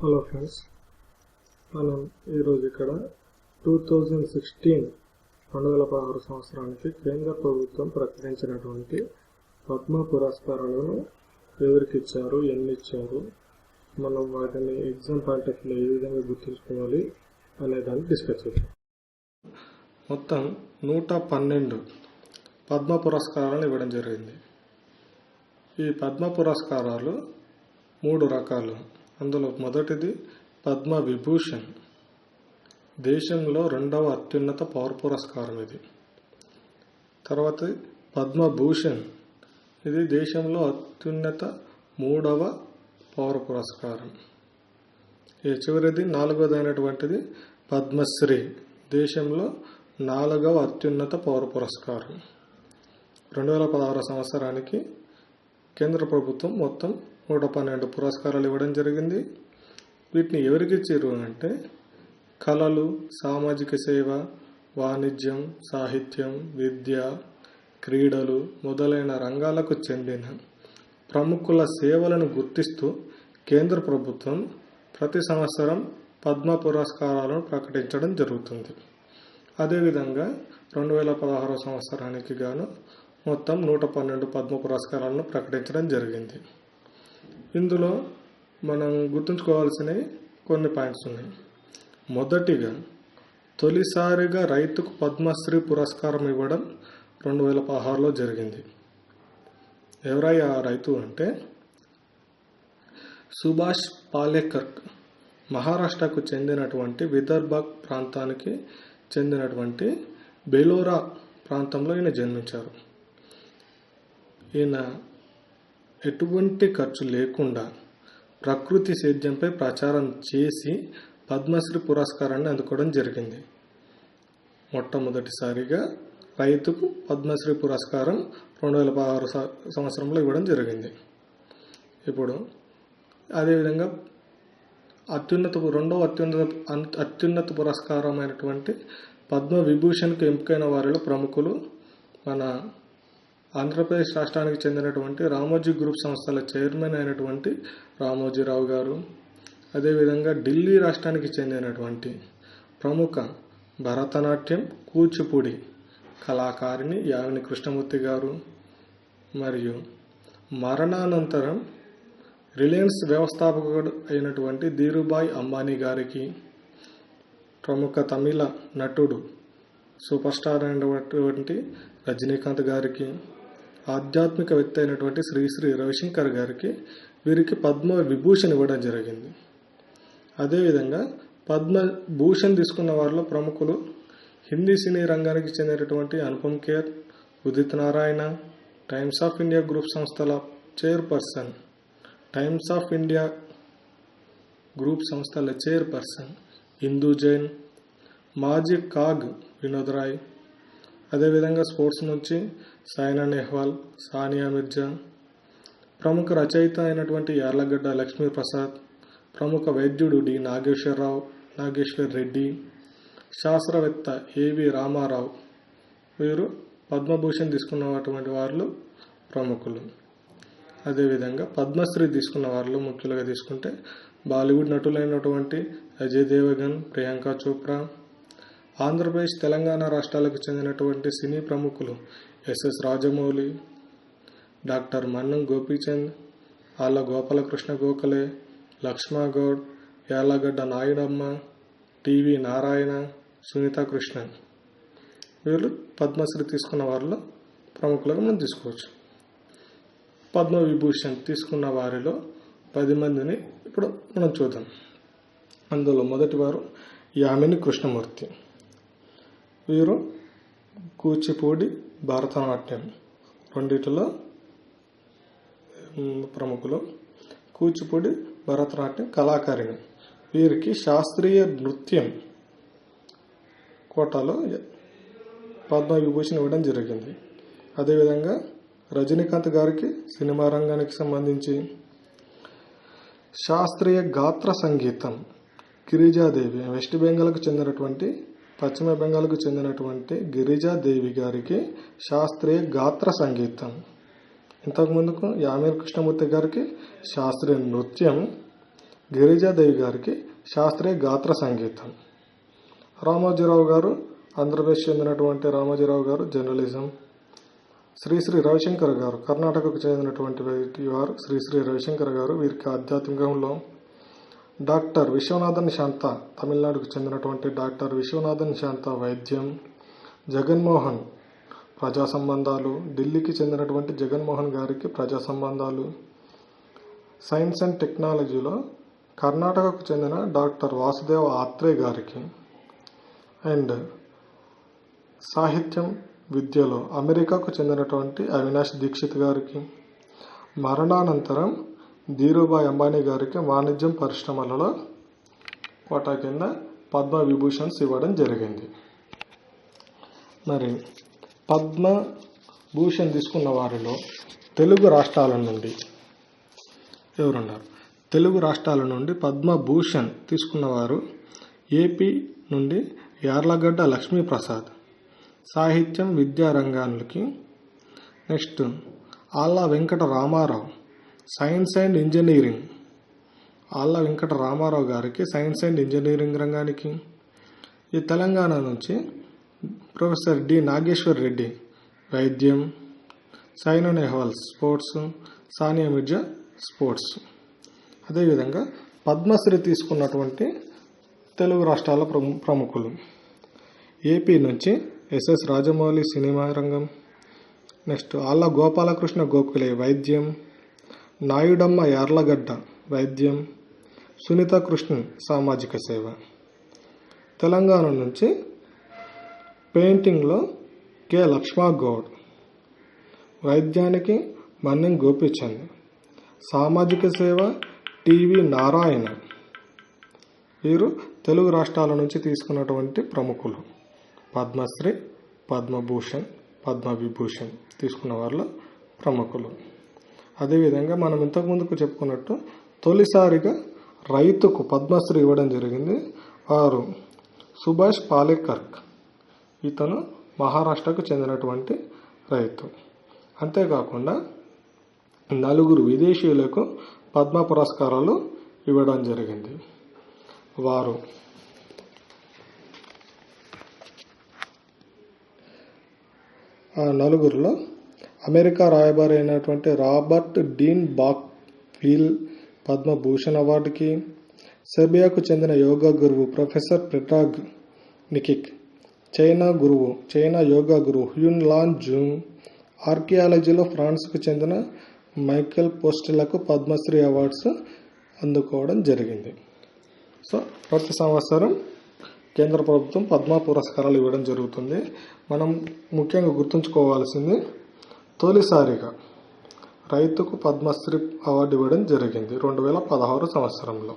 Hello friends మనం ఈరోజు ఇక్కడ టూ థౌజండ్ సిక్స్టీన్ రెండు వేల పదహారు సంవత్సరానికి కేంద్ర ప్రభుత్వం ప్రకటించినటువంటి పద్మ పురస్కారాలను ఎవరికి ఇచ్చారు ఎన్ని ఇచ్చారు మనం వాటిని ఎగ్జామ్ పాయింట్ ఆఫ్ ఏ విధంగా గుర్తుంచుకోవాలి అనే దాన్ని డిస్కస్ చేద్దాం. మొత్తం నూట పన్నెండు పద్మ పురస్కారాలను ఇవ్వడం జరిగింది. ఈ పద్మ పురస్కారాలు మూడు రకాలు. అందులో మొదటిది పద్మ విభూషణ్ దేశంలో రెండవ అత్యున్నత పౌర పురస్కారం ఇది. తర్వాత పద్మభూషణ్. ఇది దేశంలో అత్యున్నత మూడవ పౌర పురస్కారం. ఈ చివరిది? నాలుగవదైనటువంటిది పద్మశ్రీ. దేశంలో నాలుగవ అత్యున్నత పౌర పురస్కారం. రెండు వేల పదహారు సంవత్సరానికి కేంద్ర ప్రభుత్వం మొత్తం నూట పన్నెండు పురస్కారాలు ఇవ్వడం జరిగింది. వీటిని ఎవరికి ఇచ్చారు అంటే కళలు సామాజిక సేవ వాణిజ్యం సాహిత్యం విద్య క్రీడలు మొదలైన రంగాలకు చెందిన ప్రముఖుల సేవలను గుర్తిస్తూ కేంద్ర ప్రభుత్వం ప్రతి సంవత్సరం పద్మ పురస్కారాలను ప్రకటించడం జరుగుతుంది. అదేవిధంగా రెండు వేల పదహారు సంవత్సరానికి గాను మొత్తం నూట పన్నెండు పద్మ పురస్కారాలను ప్రకటించడం జరిగింది. ఇందులో మనం గుర్తుంచుకోవాల్సినవి కొన్ని పాయింట్స్ ఉన్నాయి. మొదటిగా తొలిసారిగా రైతుకు పద్మశ్రీ పురస్కారం ఇవ్వడం రెండు వేల పదహారులో జరిగింది. ఎవరయ్యా ఆ రైతు అంటే? సుభాష్ పాలేకర్ మహారాష్ట్రకు చెందినటువంటి విదర్భ ప్రాంతానికి చెందినటువంటి బెలోరా ప్రాంతంలో ఈయన జన్మించారు. ఈయన ఎటువంటి ఖర్చు లేకుండా ప్రకృతి సేద్యంపై ప్రచారం చేసి పద్మశ్రీ పురస్కారాన్ని అందుకోవడం జరిగింది. మొట్టమొదటిసారిగా రైతుకు పద్మశ్రీ పురస్కారం రెండు వేల పదహారు సంవత్సరంలో ఇవ్వడం జరిగింది. ఇప్పుడు అదేవిధంగా అత్యున్నత రెండవ అత్యున్నత అత్యున్నత పురస్కారమైనటువంటి పద్మ విభూషణ్కి ఎంపికైన వారిలో ప్రముఖులు మన ఆంధ్రప్రదేశ్ రాష్ట్రానికి చెందినటువంటి రామోజీ గ్రూప్ సంస్థల చైర్మన్ అయినటువంటి రామోజీరావు గారు అదేవిధంగా ఢిల్లీ రాష్ట్రానికి చెందినటువంటి ప్రముఖ భరతనాట్యం కూచిపూడి కళాకారిణి యావిని కృష్ణమూర్తి గారు మరియు మరణానంతరం రిలయన్స్ వ్యవస్థాపకుడు అయినటువంటి ధీరుభాయ్ అంబానీ గారికి ప్రముఖ తమిళ నటుడు సూపర్ స్టార్ అయినటువంటి రజనీకాంత్ గారికి ఆధ్యాత్మికవేత్త అయినటువంటి శ్రీశ్రీ రవిశంకర్ గారికి వీరికి పద్మ విభూషణ్ ఇవ్వడం జరిగింది. అదేవిధంగా పద్మభూషణ్ తీసుకున్న వారిలో ప్రముఖులు హిందీ సినీ రంగానికి చెందినటువంటి Anupam Kher Udit Narayan Times of India group సంస్థల chairperson Times of India group సంస్థల చైర్పర్సన్ ఇందూ జైన్ మాజీ కాగ్ వినోద్ రాయ్ అదేవిధంగా స్పోర్ట్స్ నుంచి సైనా నెహ్వాల్ సానియా మిర్జా ప్రముఖ రచయిత అయినటువంటి యార్లగడ్డ లక్ష్మీ ప్రసాద్ ప్రముఖ వైద్యుడు డి నాగేశ్వరరావు నాగేశ్వర్ రెడ్డి శాస్త్రవేత్త ఏవి రామారావు వీరు పద్మభూషణ్ తీసుకున్నటువంటి వారిలో ప్రముఖులు. అదేవిధంగా పద్మశ్రీ తీసుకున్న వారిలో ముఖ్యులుగా తీసుకుంటే బాలీవుడ్ నటులైనటువంటి అజయ్ దేవగన్ ప్రియాంక చోప్రా ఆంధ్రప్రదేశ్ తెలంగాణ రాష్ట్రాలకు చెందినటువంటి సినీ ప్రముఖులు S S Rajamouli doctor Mannam Gopichand Alla Gopalakrishna Gokhale Lakshma Goud Yarlagadda Nayudamma TV Narayana Sunitha Krishnan. వీళ్ళు పద్మశ్రీ తీసుకున్న వారిలో ప్రముఖులుగా మనం తీసుకోవచ్చు. పద్మ విభూషణ్ తీసుకున్న వారిలో పది మందిని ఇప్పుడు మనం చూద్దాం. అందులో మొదటి వారు యామిని కృష్ణమూర్తి. వీరు కూచిపూడి భరతనాట్యం రెండిటిలో ప్రముఖులు. కూచిపూడి భరతనాట్యం కళాకారిణి. వీరికి శాస్త్రీయ నృత్యం కోటాలో పద్మవిభూషణ్ ఇవ్వడం జరిగింది. అదేవిధంగా రజనీకాంత్ గారికి సినిమా రంగానికి సంబంధించి శాస్త్రీయ గాత్ర సంగీతం గిరిజాదేవి వెస్ట్ బెంగాల్కు చెందినటువంటి పశ్చిమ బెంగాల్కు చెందినటువంటి గిరిజాదేవి గారికి శాస్త్రీయ గాత్ర సంగీతం. ఇంతకు ముందుకు యామీర్ కృష్ణమూర్తి గారికి శాస్త్రీయ నృత్యం గిరిజాదేవి గారికి శాస్త్రీయ గాత్ర సంగీతం. రామోజీరావు గారు ఆంధ్రప్రదేశ్ చెందినటువంటి రామోజీరావు గారు జర్నలిజం. శ్రీ శ్రీ రవిశంకర్ గారు కర్ణాటకకు చెందినటువంటి వారు శ్రీ శ్రీ రవిశంకర్ గారు వీరికి ఆధ్యాత్మికంలో డాక్టర్ విశ్వనాథన్ శాంత తమిళనాడుకు చెందినటువంటి డాక్టర్ విశ్వనాథన్ శాంత వైద్యం. జగన్మోహన్ ప్రజా సంబంధాలు. ఢిల్లీకి చెందినటువంటి జగన్మోహన్ గారికి ప్రజా సంబంధాలు. సైన్స్ అండ్ టెక్నాలజీలో కర్ణాటకకు చెందిన డాక్టర్ వాసుదేవ ఆత్రే గారికి. అండ్ సాహిత్యం విద్యలో అమెరికాకు చెందినటువంటి అవినాష్ దీక్షిత్ గారికి. మరణానంతరం ధీరుభాయ్ అంబానీ గారికి వాణిజ్యం పరిశ్రమలలో కోటా కింద పద్మ విభూషణ్స్ ఇవ్వడం జరిగింది. మరి పద్మ భూషణ్ తీసుకున్న వారిలో తెలుగు రాష్ట్రాల నుండి ఎవరున్నారు? తెలుగు రాష్ట్రాల నుండి పద్మభూషణ్ తీసుకున్నవారు ఏపీ నుండి యార్లగడ్డ లక్ష్మీప్రసాద్. సాహిత్యం విద్యారంగానికి next Alla Venkata Rama Rao. Science and engineering Alla Venkata Rama Rao గారికి సైన్స్ అండ్ ఇంజనీరింగ్ రంగానికి. ఈ తెలంగాణ నుంచి ప్రొఫెసర్ డి నాగేశ్వర్ రెడ్డి వైద్యం సైనా నెహ్వాల్ స్పోర్ట్స్ సానియా మిర్జా స్పోర్ట్స్. అదేవిధంగా పద్మశ్రీ తీసుకున్నటువంటి తెలుగు రాష్ట్రాల ప్రముఖులు. ఏపీ నుంచి ఎస్ఎస్ రాజమౌళి సినిమా రంగం. నెక్స్ట్ ఆళ్ళ గోపాలకృష్ణ గోఖలే వైద్యం. నాయుడమ్మ యార్లగడ్డ వైద్యం సునీత కృష్ణన్ సామాజిక సేవ. తెలంగాణ నుంచి పెయింటింగ్లో కె. లక్ష్మా గౌడ్ వైద్యానికి మన్నెం గోపీచంద్. సామాజిక సేవ టివి నారాయణ. వీరు తెలుగు రాష్ట్రాల నుంచి తీసుకున్నటువంటి ప్రముఖులు. పద్మశ్రీ పద్మభూషణ్ పద్మవిభూషణ్ తీసుకున్న వాళ్ళ ప్రముఖులు. అదేవిధంగా మనం ఇంతకుముందుకు చెప్పుకున్నట్టు తొలిసారిగా రైతుకు పద్మశ్రీ ఇవ్వడం జరిగింది వారు సుభాష్ పాలేకర్క్. ఇతను మహారాష్ట్రకు చెందినటువంటి రైతు. అంతేకాకుండా నలుగురు విదేశీయులకు పద్మ పురస్కారాలు ఇవ్వడం జరిగింది. వారు ఆ నలుగురిలో అమెరికా రాయబారి అయినటువంటి Robert Dean back feel Padma Bhushan అవార్డుకి సెర్బియాకు చెందిన యోగా గురువు ప్రొఫెసర్ ప్రిటాగ్ నికిక్ చైనా గురువు చైనా యోగా గురువు హ్యూన్ లాన్ జూంగ్ ఆర్కియాలజీలో ఫ్రాన్స్కు చెందిన మైకెల్ పోస్టులకు పద్మశ్రీ అవార్డ్స్ అందుకోవడం జరిగింది. సో ప్రతి సంవత్సరం కేంద్ర ప్రభుత్వం పద్మ పురస్కారాలు ఇవ్వడం జరుగుతుంది. మనం ముఖ్యంగా గుర్తుంచుకోవాల్సింది తొలిసారిగా రైతుకు పద్మశ్రీ అవార్డు ఇవ్వడం జరిగింది. రెండు వేల పదహారు సంవత్సరంలో.